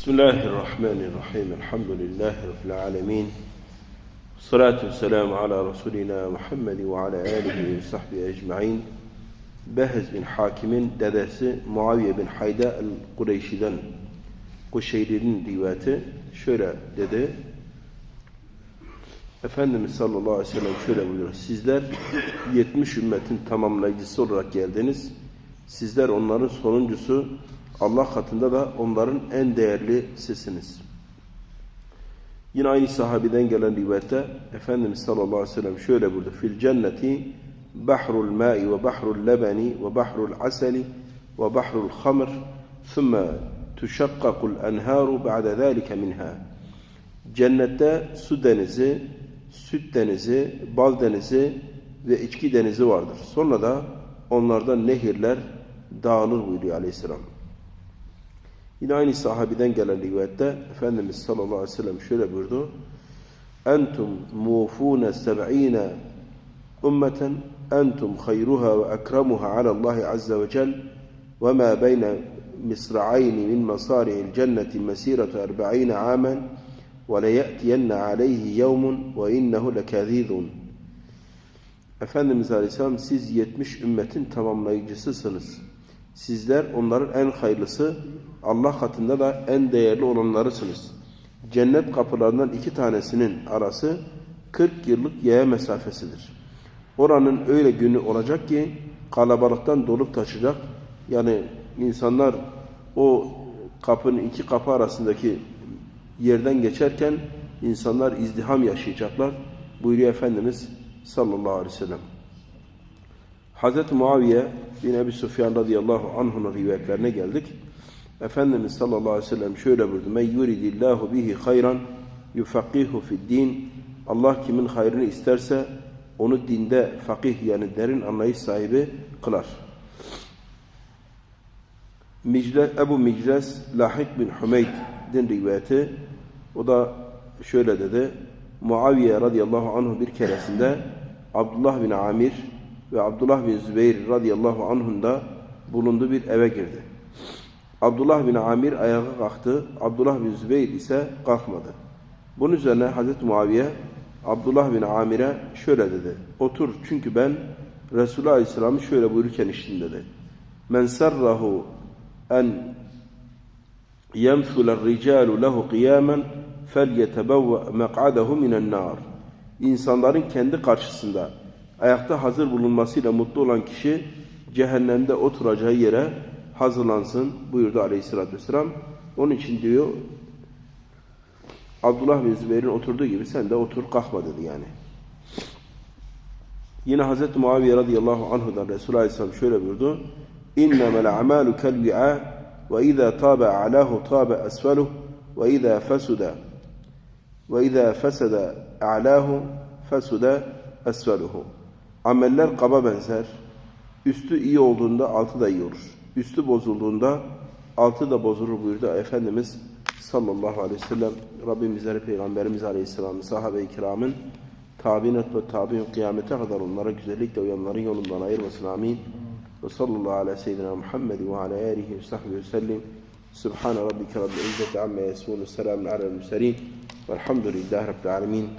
بسم الله الرحمن الرحيم الحمد لله رب العالمين الصلاة والسلام على رسولنا محمد وعلى آله وصحبه أجمعين Behez bin Hakim'in dedesi Muaviye bin Hayda el-Kureyşi'den Kuşeyri'nin rivayeti şöyle dedi. Efendimiz sallallahu aleyhi ve sellem şöyle buyuruyor. Sizler 70 ümmetin tamamlayıcısı olarak geldiniz. Sizler onların sonuncusu, Allah katında da onların en değerli sesiniz. Yine aynı sahabeden gelen rivayette Efendimiz sallallahu aleyhi ve sellem şöyle buyurdu. Fil cenneti bahrul ma'i ve bahrul lebeni ve bahrul aseli ve bahrul hamr thumma tuşakkakul enharu ba'de zâlike minha. Cennette su denizi, süt denizi, bal denizi ve içki denizi vardır. Sonra da onlardan nehirler dağılır buyuruyor aleyhisselam. Yine aynı sahabeden gelen rivayette Efendimiz sallallahu aleyhi ve sellem şöyle buyurdu. Entum mufune seb'ine ümmeten entum hayruha ve ekremuha alallahi azze ve cel ve ma beyne misra'ayni min masari'il cenneti mesiratu erba'ine amen ve leye'tiyenne aleyhi yevmun ve innehu lekâzîzun. Efendimiz Aleyhisselam siz 70 ümmetin tamamlayıcısısınız. Sizler onların en hayırlısı, Allah katında da en değerli olanlarısınız. Cennet kapılarından iki tanesinin arası 40 yıllık yaya mesafesidir. Oranın öyle günü olacak ki kalabalıktan dolup taşacak. Yani insanlar o kapının iki kapı arasındaki yerden geçerken insanlar izdiham yaşayacaklar. Buyuruyor Efendimiz sallallahu aleyhi ve sellem. Hazreti Muaviye bin Ebi Sufyan radıyallahu anh'ın rivayetlerine geldik. Efendimiz sallallahu aleyhi ve sellem şöyle buyurdu. Men yuridillahu bihi hayran yufakkihu fid din. Allah kimin hayrını isterse onu dinde fakih yani derin anlayış sahibi kılar. Micles, Ebu Micles Lahik bin Hümeyd'in rivayeti o da şöyle dedi. Muaviye radıyallahu anh bir keresinde Abdullah bin Amir ve Abdullah bin Zübeyir radıyallahu anh'ın da bulunduğu bir eve girdi. Abdullah bin Amir ayağa kalktı, Abdullah bin Zübeyir ise kalkmadı. Bunun üzerine Hazreti Muaviye Abdullah bin Amir'e şöyle dedi. Otur çünkü ben Resulü Aleyhisselam'ı şöyle buyururken işittim dedi. Men serrahu en yemşuler ricalu lehu kıyamen fel yetebevve mek'adehu minen nar. İnsanların kendi karşısında ayakta hazır bulunmasıyla mutlu olan kişi cehennemde oturacağı yere hazırlansın buyurdu aleyhissalatü vesselam. Onun için diyor Abdullah bin Zübeyir'in oturduğu gibi sen de otur kalkma dedi yani. Yine Hz. Muaviye radıyallahu anhudan Resulullah aleyhisselam şöyle buyurdu. اِنَّمَا الْعَمَالُ كَالْوِعَى وَاِذَا طَابَ عَلَاهُ طَابَ أَسْفَلُهُ وَاِذَا فَسُدَ وَاِذَا فَسَدَ اَعْلَاهُ فَسُدَ أَسْفَلُهُ Ameller kaba benzer. Üstü iyi olduğunda altı da iyi olur. Üstü bozulduğunda altı da bozulur buyurdu Efendimiz sallallahu aleyhi ve sellem. Rabbimizleri Peygamberimiz aleyhisselamın sahabe-i kiramın tabinet ve tabi'in kıyamete kadar onlara güzellikle uyanların yolundan ayırmasın amin. Ve sallallahu ala seyyidina Muhammed ve ala alihi ve sahbihi ve sellim. Subhane rabbike rabbil izzeti amme yasifun. Selamun alel murselin. Velhamdülillahi rabbil alemin.